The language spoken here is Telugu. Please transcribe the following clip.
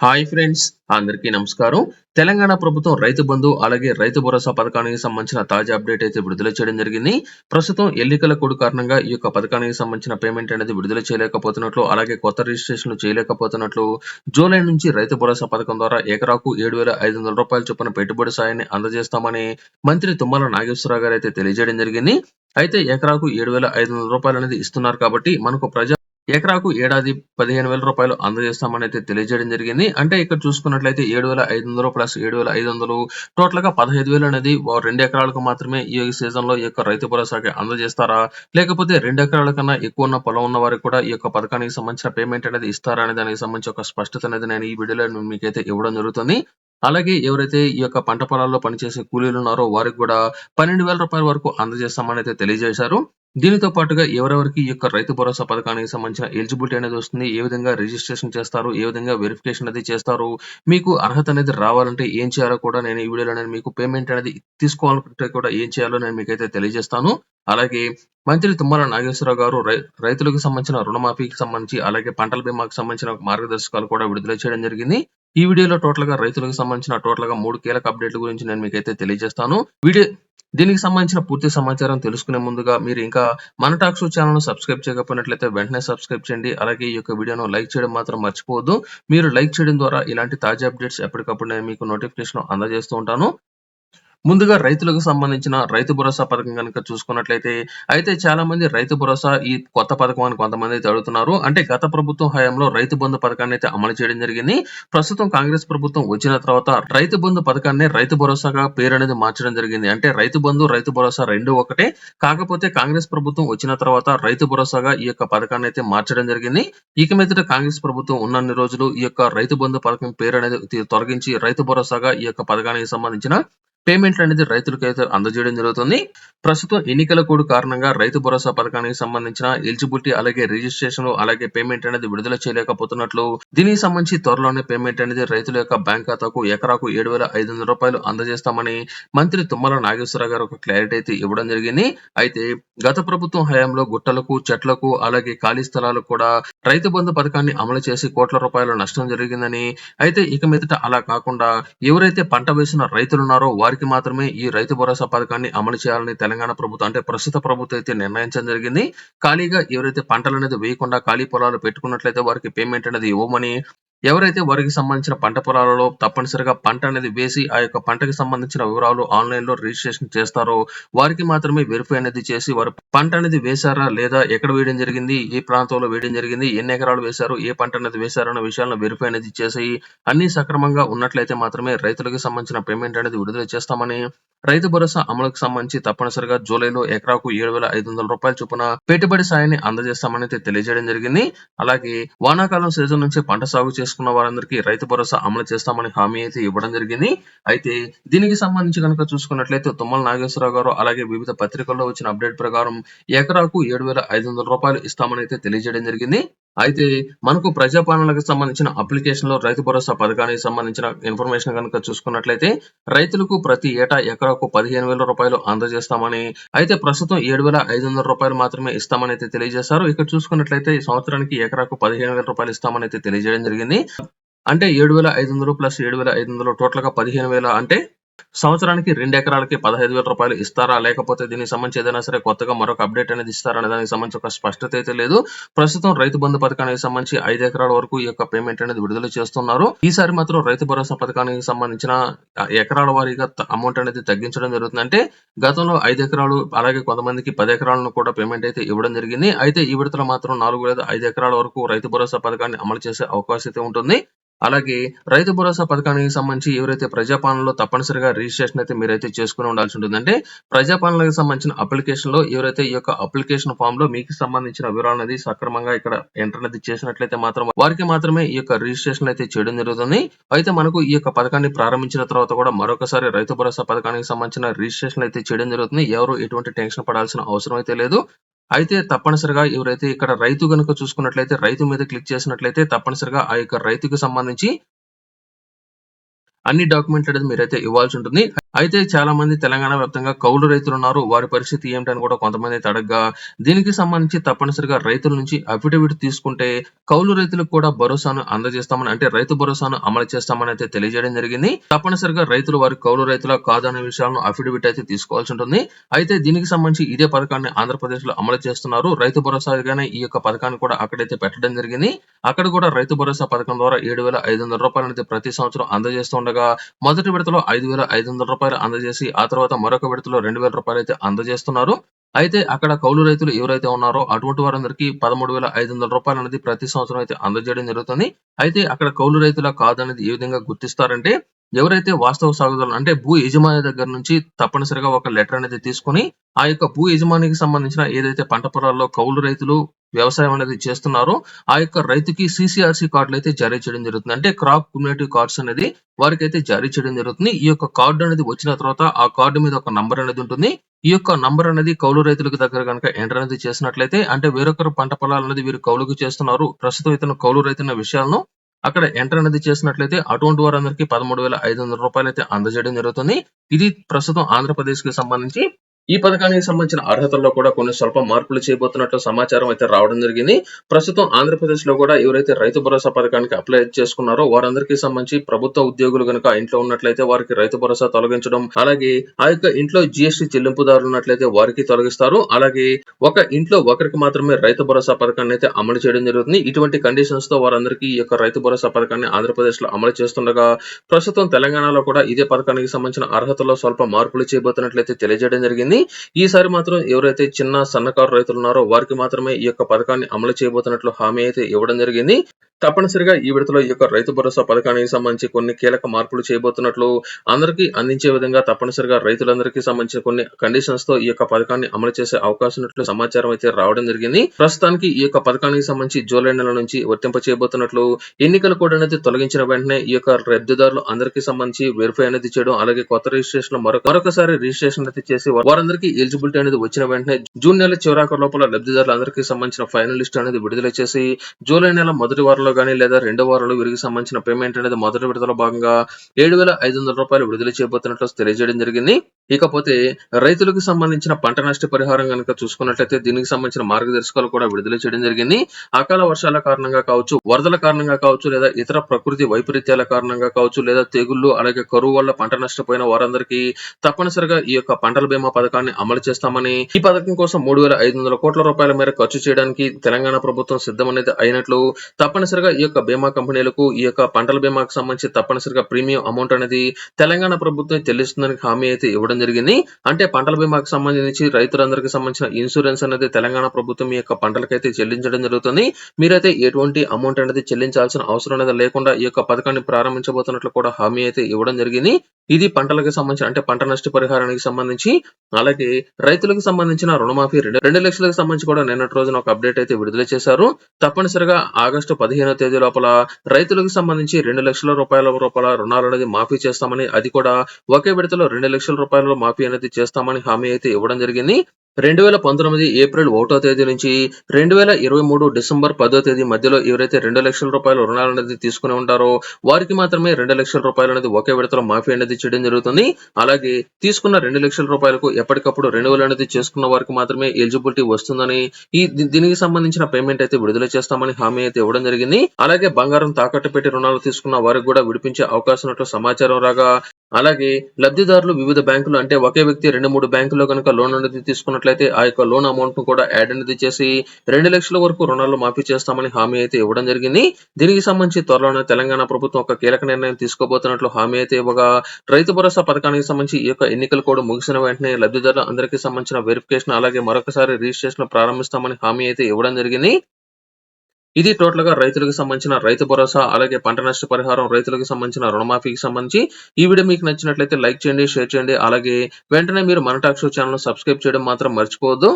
హాయ్ ఫ్రెండ్స్ అందరికీ నమస్కారం. తెలంగాణ ప్రభుత్వం రైతు బంధు అలాగే రైతు భరోసా పథకానికి సంబంధించిన తాజా అప్డేట్ అయితే విడుదల చేయడం జరిగింది. ప్రస్తుతం ఎన్నికల కోడ్ కారణంగా ఈ యొక్క పథకానికి సంబంధించిన పేమెంట్ అనేది విడుదల చేయలేకపోతున్నట్లు అలాగే కొత్త రిజిస్ట్రేషన్లు చేయలేకపోతున్నట్లు జూలై నుంచి రైతు భరోసా పథకం ద్వారా ఎకరాకు ఏడు వేల ఐదు వందల రూపాయల చొప్పున పెట్టుబడి సాయాన్ని అందజేస్తామని మంత్రి తుమ్మల నాగేశ్వరరావు గారు అయితే తెలియజేయడం జరిగింది. అయితే ఎకరాకు ఏడు వేల ఐదు వందల రూపాయలు అనేది ఇస్తున్నారు కాబట్టి మనకు ప్రజా ఎకరాకు ఏడాది పదిహేను వేల రూపాయలు అందజేస్తామని అయితే తెలియజేయడం జరిగింది. అంటే ఇక్కడ చూసుకున్నట్లయితే ఏడు వేల ఐదు వందలు ప్లస్ ఏడు వేల ఐదు వందలు టోటల్గా పదహైదు వేలు అనేది రెండు ఎకరాలకు మాత్రమే ఈ సీజన్లో ఈ యొక్క రైతు భరోసాకి అందజేస్తారా? లేకపోతే రెండు ఎకరాల కన్నా ఎక్కువ ఉన్న పొలం ఉన్న వారికి కూడా ఈ యొక్క పథకానికి సంబంధించిన పేమెంట్ అనేది ఇస్తారా అనే దానికి సంబంధించి ఒక స్పష్టత అనేది నేను ఈ వీడియోలో మీకైతే ఇవ్వడం జరుగుతుంది. అలాగే ఎవరైతే ఈ యొక్క పంట పొలాల్లో పనిచేసే కూలీలు ఉన్నారో వారికి కూడా పన్నెండు వేల రూపాయల వరకు అందజేస్తామని అయితే తెలియజేశారు. దీనితో పాటుగా ఎవరెవరికి ఈ యొక్క రైతు భరోసా పథకానికి సంబంధించిన ఎలిజిబిలిటీ అనేది వస్తుంది ఏ విధంగా రిజిస్ట్రేషన్ చేస్తారు ఏ విధంగా వెరిఫికేషన్ అనేది చేస్తారు మీకు అర్హత అనేది రావాలంటే ఏం చేయాలో కూడా నేను ఈ వీడియోలో నేను మీకు పేమెంట్ అనేది తీసుకోవాలంటే కూడా ఏం చేయాలో నేను మీకైతే తెలియజేస్తాను. అలాగే మంత్రి తుమ్మల నాగేశ్వరరావు గారు రైతులకు సంబంధించిన రుణమాఫీకి సంబంధించి అలాగే పంటల బీమాకు సంబంధించిన మార్గదర్శకాలు కూడా విడుదల చేయడం జరిగింది. ఈ వీడియోలో టోటల్గా రైతులకు సంబంధించిన టోటల్గా మూడు కీలక అప్డేట్ల గురించి నేను మీకైతే తెలియజేస్తాను. వీడియో దీనికి సంబంధించిన పూర్తి సమాచారం తెలుసుకునే ముందుగా మీరు ఇంకా మన టాక్స్ ఛానల్ సబ్స్క్రైబ్ చేయకపోయినట్లయితే వెంటనే సబ్స్క్రైబ్ చేయండి. అలాగే ఈ యొక్క వీడియోను లైక్ చేయడం మాత్రం మర్చిపోవద్దు. మీరు లైక్ చేయడం ద్వారా ఇలాంటి తాజా అప్డేట్స్ ఎప్పటికప్పుడు నేను మీకు నోటిఫికేషన్ అందజేస్తూ ఉంటాను. ముందుగా రైతులకు సంబంధించిన రైతు భరోసా పథకం కనుక చూసుకున్నట్లయితే అయితే చాలా మంది రైతు భరోసా ఈ కొత్త పథకం అని కొంతమంది అయితే అడుగుతున్నారు. అంటే గత ప్రభుత్వం హయాంలో రైతు బంధు పథకాన్ని అయితే అమలు చేయడం జరిగింది. ప్రస్తుతం కాంగ్రెస్ ప్రభుత్వం వచ్చిన తర్వాత రైతు బంధు పథకాన్ని రైతు భరోసాగా పేరు అనేది మార్చడం జరిగింది. అంటే రైతు బంధు రైతు భరోసా రెండు ఒకటే. కాకపోతే కాంగ్రెస్ ప్రభుత్వం వచ్చిన తర్వాత రైతు భరోసాగా ఈ యొక్క పథకాన్ని అయితే మార్చడం జరిగింది. ఇక మీదట కాంగ్రెస్ ప్రభుత్వం ఉన్నన్ని రోజులు ఈ యొక్క రైతు బంధు పథకం పేరు అనేది తొలగించి రైతు భరోసాగా ఈ యొక్క పథకానికి సంబంధించిన పేమెంట్లు అనేది రైతులకైతే అయితే అందజేయడం జరుగుతుంది. ప్రస్తుతం ఎన్నికల కోడ్ కారణంగా రైతు భరోసా పథకానికి సంబంధించిన ఎలిజిబిలిటీ అలాగే రిజిస్ట్రేషన్ అలాగే పేమెంట్ అనేది విడుదల చేయలేకపోతున్నట్లు దీనికి సంబంధించి త్వరలోనే పేమెంట్ అనేది రైతుల యొక్క బ్యాంక్ ఖాతాకు ఎకరాకు ఏడు వేల ఐదు వందల రూపాయలు అందజేస్తామని మంత్రి తుమ్మల నాగేశ్వరరావు గారు ఒక క్లారిటీ అయితే ఇవ్వడం జరిగింది. అయితే గత ప్రభుత్వం హయాంలో గుట్టలకు చెట్లకు అలాగే ఖాళీ స్థలాలకు కూడా రైతు బంధు పథకాన్ని అమలు చేసి కోట్ల రూపాయల నష్టం జరిగిందని అయితే ఇక మీదట అలా కాకుండా ఎవరైతే పంట వేసిన రైతులు ఉన్నారో వారికి మాత్రమే ఈ రైతు భరోసా పథకాన్ని అమలు చేయాలని తెలంగాణ ప్రభుత్వం అంటే ప్రస్తుత ప్రభుత్వం అయితే నిర్ణయించడం జరిగింది. ఖాళీగా ఎవరైతే పంటలు అనేది వేయకుండా ఖాళీ పొలాలు పెట్టుకున్నట్లయితే వారికి పేమెంట్ అనేది ఇవ్వమని ఎవరైతే వారికి సంబంధించిన పంట పొలాలలో తప్పనిసరిగా పంట అనేది వేసి ఆ యొక్క పంటకి సంబంధించిన వివరాలు ఆన్లైన్లో రిజిస్ట్రేషన్ చేస్తారో వారికి మాత్రమే వెరిఫై అనేది చేసి వారు పంట అనేది వేశారా లేదా ఎక్కడ వేయడం జరిగింది ఏ ప్రాంతంలో వేయడం జరిగింది ఎన్ని ఎకరాలు వేశారు ఏ పంట అనేది వేశారు అన్న విషయాలను వెరిఫై అనేది చేసి అన్ని సక్రమంగా ఉన్నట్లయితే మాత్రమే రైతులకు సంబంధించిన పేమెంట్ అనేది విడుదల చేస్తామని రైతు భరోసా అమలుకు సంబంధించి తప్పనిసరిగా జూలైలో ఎకరాకు ఏడు వేల ఐదు వందల రూపాయల చొప్పున పెట్టుబడి సాయాన్ని అందజేస్తామని అయితే తెలియజేయడం జరిగింది. అలాగే వానాకాలం సీజన్ నుంచి పంట సాగు చేసుకున్న వారందరికీ రైతు భరోసా అమలు చేస్తామని హామీ అయితే ఇవ్వడం జరిగింది. అయితే దీనికి సంబంధించి కనుక చూసుకున్నట్లయితే తుమ్మల నాగేశ్వరరావు గారు అలాగే వివిధ పత్రికల్లో వచ్చిన అప్డేట్ ప్రకారం ఎకరాకు ఏడు వేల ఐదు వందల రూపాయలు ఇస్తామని అయితే తెలియజేయడం జరిగింది. అయితే మనకు ప్రజాపాలనకు సంబంధించిన అప్లికేషన్లో రైతు భరోసా పథకానికి సంబంధించిన ఇన్ఫర్మేషన్ కనుక చూసుకున్నట్లయితే రైతులకు ప్రతి ఏటా ఎకరాకు పదిహేను వేల రూపాయలు అందజేస్తామని అయితే ప్రస్తుతం ఏడు వేల ఐదు వందల రూపాయలు మాత్రమే ఇస్తామని అయితే తెలియజేశారు. ఇక్కడ చూసుకున్నట్లయితే ఈ సంవత్సరానికి ఎకరాకు పదిహేను వేల రూపాయలు ఇస్తామని అయితే తెలియజేయడం జరిగింది. అంటే ఏడు వేల ఐదు వందలు ప్లస్ ఏడు వేల ఐదు వందలు టోటల్గా పదిహేను వేల అంటే సంవత్సరానికి రెండు ఎకరాలకి పదహైదు వేల రూపాయలు ఇస్తారా? లేకపోతే దీనికి సంబంధించి ఏదైనా సరే కొత్తగా మరొక అప్డేట్ అనేది ఇస్తారా అనే దానికి సంబంధించి ఒక స్పష్టత అయితే లేదు. ప్రస్తుతం రైతు బంధు పథకానికి సంబంధించి ఐదు ఎకరాల వరకు ఈ యొక్క పేమెంట్ అనేది విడుదల చేస్తున్నారు. ఈసారి మాత్రం రైతు భరోసా పథకానికి సంబంధించిన ఎకరాల వారీగా అమౌంట్ అనేది తగ్గించడం జరుగుతుంది. అంటే గతంలో ఐదు ఎకరాలు అలాగే కొంతమందికి పది ఎకరాలను కూడా పేమెంట్ అయితే ఇవ్వడం జరిగింది. అయితే ఈ విడతలో మాత్రం నాలుగు లేదా ఐదు ఎకరాల వరకు రైతు భరోసా పథకాన్ని అమలు చేసే అవకాశం అయితే ఉంటుంది. అలాగే రైతు భరోసా పథకానికి సంబంధించి ఎవరైతే ప్రజాపాలనలో తప్పనిసరిగా రిజిస్ట్రేషన్ అయితే మీరైతే చేసుకుని ఉండాల్సి ఉంటుంది అంటే ప్రజాపాలనకు సంబంధించిన అప్లికేషన్లో ఎవరైతే ఈ యొక్క అప్లికేషన్ ఫామ్లో మీకు సంబంధించిన వివరాలు అనేది సక్రమంగా ఇక్కడ ఎంటర్ అనేది చేసినట్లయితే మాత్రం వారికి మాత్రమే ఈ యొక్క రిజిస్ట్రేషన్ అయితే చేయడం జరుగుతుంది. అయితే మనకు ఈ యొక్క పథకాన్ని ప్రారంభించిన తర్వాత కూడా మరొకసారి రైతు భరోసా పథకానికి సంబంధించిన రిజిస్ట్రేషన్ అయితే చేయడం జరుగుతుంది. ఎవరు ఎటువంటి టెన్షన్ పడాల్సిన అవసరం అయితే లేదు. అయితే తప్పనిసరిగా ఎవరైతే ఇక్కడ రైతు గనుక చూసుకున్నట్లయితే రైతు మీద క్లిక్ చేసినట్లయితే తప్పనిసరిగా ఆ యొక్క రైతుకు సంబంధించి అన్ని డాక్యుమెంట్లు అనేది మీరైతే ఇవ్వాల్సి ఉంటుంది. అయితే చాలా మంది తెలంగాణ వ్యాప్తంగా కౌలు రైతులు ఉన్నారు. వారి పరిస్థితి ఏమిటని కూడా కొంతమంది అయితే అడగ్గా దీనికి సంబంధించి తప్పనిసరిగా రైతుల నుంచి అఫిడవిట్ తీసుకుంటే కౌలు రైతులకు కూడా భరోసాను అందజేస్తామని అంటే రైతు భరోసాను అమలు చేస్తామని అయితే తెలియజేయడం జరిగింది. తప్పనిసరిగా రైతులు వారి కౌలు రైతుల కాదనే విషయాలను అఫిడవిట్ అయితే తీసుకోవాల్సి ఉంటుంది. అయితే దీనికి సంబంధించి ఇదే పథకాన్ని ఆంధ్రప్రదేశ్లో అమలు చేస్తున్నారు. రైతు భరోసాగానే ఈ యొక్క పథకాన్ని కూడా అక్కడైతే పెట్టడం జరిగింది. అక్కడ కూడా రైతు భరోసా పథకం ద్వారా ఏడు వేల ఐదు వందల రూపాయలు ప్రతి సంవత్సరం అందజేస్తుండగా మొదటి విడతలో ఐదు వేల ఐదు వందల రూపాయలు అందజేసి ఆ తర్వాత మరొక విడతలో రెండు వేల రూపాయలు అయితే అందజేస్తున్నారు. అయితే అక్కడ కౌలు రైతులు ఎవరైతే ఉన్నారో అటువంటి వారందరికీ పదమూడు వేల ఐదు వందల రూపాయలు అనేది ప్రతి సంవత్సరం అయితే అందజేయడం జరుగుతుంది. అయితే అక్కడ కౌలు రైతుల కాదనేది ఏ విధంగా గుర్తిస్తారంటే ఎవరైతే వాస్తవ సాగుదారులు అంటే భూ యజమాని దగ్గర నుంచి తప్పనిసరిగా ఒక లెటర్ అనేది తీసుకొని ఆ యొక్క భూ యజమానికి సంబంధించిన ఏదైతే పంట పొలాల్లో కౌలు రైతులు వ్యవసాయం అనేది చేస్తున్నారో ఆ యొక్క రైతుకి సిసిఆర్సి కార్డులు అయితే జారీ చేయడం జరుగుతుంది. అంటే క్రాప్ కమ్యూనిటీ కార్డ్స్ అనేది వారికి అయితే జారీ చేయడం జరుగుతుంది. ఈ యొక్క కార్డు అనేది వచ్చిన తర్వాత ఆ కార్డు మీద ఒక నంబర్ అనేది ఉంటుంది. ఈ యొక్క నంబర్ అనేది కౌలు రైతులకు దగ్గర కనుక ఎంటర్ అనేది చేసినట్లయితే అంటే వేరొకరు పంట పొలాలు అనేది వీరు కౌలుకు చేస్తున్నారు. ప్రస్తుతం ఇతను కౌలు రైతున్న విషయాలను అక్కడ ఎంటర్ అనేది చేసినట్లయితే అటువంటి వారందరికీ పదమూడు వేల ఐదు వందల రూపాయలు అయితే అందజేయడం జరుగుతుంది. ఇది ప్రస్తుతం ఆంధ్రప్రదేశ్కి సంబంధించి ఈ పథకానికి సంబంధించిన అర్హతల్లో కూడా కొన్ని స్వల్ప మార్పులు చేయబోతున్నట్లు సమాచారం అయితే రావడం జరిగింది. ప్రస్తుతం ఆంధ్రప్రదేశ్లో కూడా ఎవరైతే రైతు భరోసా పథకానికి అప్లై చేసుకున్నారో వారందరికీ సంబంధించి ప్రభుత్వ ఉద్యోగులు కనుక ఇంట్లో ఉన్నట్లయితే వారికి రైతు భరోసా తొలగించడం అలాగే ఆ యొక్క ఇంట్లో జిఎస్టీ చెల్లింపుదారులు ఉన్నట్లయితే వారికి తొలగిస్తారు. అలాగే ఒక ఇంట్లో ఒకరికి మాత్రమే రైతు భరోసా పథకాన్ని అయితే అమలు చేయడం జరుగుతుంది. ఇటువంటి కండిషన్స్తో వారందరికీ ఈ యొక్క రైతు భరోసా పథకాన్ని ఆంధ్రప్రదేశ్లో అమలు చేస్తుండగా ప్రస్తుతం తెలంగాణలో కూడా ఇదే పథకానికి సంబంధించిన అర్హతలో స్వల్ప మార్పులు చేయబోతున్నట్లయితే తెలియజేయడం జరిగింది. ఈసారి మాత్రం ఎవరైతే చిన్న సన్నకారు రైతులు ఉన్నారో వారికి మాత్రమే ఈ యొక్క పథకాన్ని అమలు చేయబోతున్నట్లు హామీ అయితే ఇవ్వడం జరిగింది. తప్పనిసరిగా ఈ విడతలో ఈ యొక్క రైతు భరోసా పథకానికి సంబంధించి కొన్ని కీలక మార్పులు చేయబోతున్నట్లు అందరికీ అందించే విధంగా తప్పనిసరిగా రైతులందరికీ సంబంధించిన కొన్ని కండిషన్స్తో ఈ యొక్క పథకాన్ని అమలు చేసే అవకాశం ఉన్నట్లు సమాచారం అయితే రావడం జరిగింది. ప్రస్తుతానికి ఈ యొక్క పథకానికి సంబంధించి జూలై నెల నుంచి వర్తింప చేయబోతున్నట్లు ఎన్నికల కోడ్ అనేది తొలగించిన వెంటనే ఈ యొక్క లబ్ధిదారులు అందరికీ సంబంధించి వెరిఫై అనేది చేయడం అలాగే కొత్త రిజిస్ట్రేషన్ మరొక మరొకసారి రిజిస్ట్రేషన్ అయితే చేసి వారందరికీ ఎలిజిబిలిటీ అనేది వచ్చిన వెంటనే జూన్ నెల చివరాక లోపల లబ్ధిదారులందరికీ సంబంధించిన ఫైనల్ లిస్ట్ అనేది విడుదల చేసి జూలై నెల మొదటి వారంలో కానీ లేదా రెండో వారంలో వీరికి సంబంధించిన పేమెంట్ అనేది మొదటి విడతలో భాగంగా ఏడు వేల ఐదు వందల రూపాయలు విడుదల చేయబోతున్నట్లు తెలియజేయడం జరిగింది. ఇకపోతే రైతులకు సంబంధించిన పంట నష్ట పరిహారం కనుక చూసుకున్నట్లయితే దీనికి సంబంధించిన మార్గదర్శకాలు కూడా విడుదల చేయడం జరిగింది. అకాల వర్షాల కారణంగా కావచ్చు వరదల కారణంగా కావచ్చు లేదా ఇతర ప్రకృతి వైపరీత్యాల కారణంగా కావచ్చు లేదా తెగుళ్ళు అలాగే కరువు వల్ల పంట నష్టపోయిన వారందరికీ తప్పనిసరిగా ఈ యొక్క పంటల బీమా పథకం పథకాన్ని అమలు చేస్తామని ఈ పథకం కోసం మూడు వేల ఐదు వందల కోట్ల రూపాయల మేర ఖర్చు చేయడానికి తెలంగాణ ప్రభుత్వం సిద్ధమనేది అయినట్లు తప్పనిసరిగా ఈ యొక్క బీమా కంపెనీలకు ఈ యొక్క పంటల బీమాకు సంబంధించి తప్పనిసరిగా ప్రీమియం అమౌంట్ అనేది తెలంగాణ ప్రభుత్వం చెల్లిస్తుందని హామీ అయితే ఇవ్వడం జరిగింది. అంటే పంటల బీమాకు సంబంధించి రైతులందరికీ సంబంధించిన ఇన్సూరెన్స్ అనేది తెలంగాణ ప్రభుత్వం ఈ యొక్క పంటలకైతే చెల్లించడం జరుగుతుంది. మీరైతే ఎటువంటి అమౌంట్ అనేది చెల్లించాల్సిన అవసరం అనేది లేకుండా ఈ యొక్క పథకాన్ని ప్రారంభించబోతున్నట్లు కూడా హామీ అయితే ఇవ్వడం జరిగింది. ఇది పంటలకు సంబంధించి అంటే పంట నష్ట పరిహారానికి సంబంధించి అలాగే రైతులకు సంబంధించిన రుణమాఫీ రెండు రెండు లక్షలకు సంబంధించి కూడా నిన్నటి రోజున ఒక అప్డేట్ అయితే విడుదల చేశారు. తప్పనిసరిగా ఆగస్టు పదిహేనో తేదీ లోపల రైతులకు సంబంధించి రెండు లక్షల రూపాయల రూపాయల రుణాలు అనేది మాఫీ చేస్తామని అది కూడా ఒకే విడతలో రెండు లక్షల రూపాయల మాఫీ అనేది చేస్తామని హామీ అయితే ఇవ్వడం జరిగింది. రెండు వేల పంతొమ్మిది ఏప్రిల్ ఒకటో తేదీ నుంచి రెండు వేల ఇరవై మూడు డిసెంబర్ పదో తేదీ మధ్యలో ఎవరైతే రెండు లక్షల రూపాయల రుణాలు అనేది తీసుకుని ఉంటారో వారికి మాత్రమే రెండు లక్షల రూపాయలు అనేది ఒకే విడతలో మాఫీ అనేది చేయడం జరుగుతుంది. అలాగే తీసుకున్న రెండు లక్షల రూపాయలకు ఎప్పటికప్పుడు రెన్యువల్ అనేది చేసుకున్న వారికి మాత్రమే ఎలిజిబిలిటీ వస్తుందని ఈ దీనికి సంబంధించిన పేమెంట్ అయితే విడుదల చేస్తామని హామీ అయితే ఇవ్వడం జరిగింది. అలాగే బంగారం తాకట్టు పెట్టి రుణాలు తీసుకున్న వారికి కూడా విడిపించే అవకాశం ఉన్నట్లు సమాచారం రాగా అలాగే లబ్ధిదారులు వివిధ బ్యాంకులు అంటే ఒకే వ్యక్తి రెండు మూడు బ్యాంకుల్లో కనుక లోన్ అనేది తీసుకున్నట్లయితే ఆ యొక్క లోన్ అమౌంట్ను కూడా యాడ్ అనేది చేసి రెండు లక్షల వరకు రుణాలు మాఫీ చేస్తామని హామీ అయితే ఇవ్వడం జరిగింది. దీనికి సంబంధించి త్వరలోనే తెలంగాణ ప్రభుత్వం ఒక కీలక నిర్ణయం తీసుకోబోతున్నట్లు హామీ అయితే ఇవ్వగా రైతు భరోసా పథకానికి సంబంధించి ఈ యొక్క ఎన్నికలు కూడా ముగిసిన వెంటనే లబ్ధిదారులు అందరికీ సంబంధించిన వెరిఫికేషన్ అలాగే మరొకసారి రిజిస్ట్రేషన్ ప్రారంభిస్తామని హామీ అయితే ఇవ్వడం జరిగింది. ఇది టోటల్గా రైతులకు సంబంధించిన రైతు భరోసా అలాగే పంట నష్ట పరిహారం రైతులకు సంబంధించిన రుణమాఫీకి సంబంధించి. ఈ వీడియో మీకు నచ్చినట్లయితే లైక్ చేయండి షేర్ చేయండి అలాగే వెంటనే మీరు మన టాక్ షో ఛానల్ సబ్స్క్రైబ్ చేయడం మాత్రం మర్చిపోవద్దు.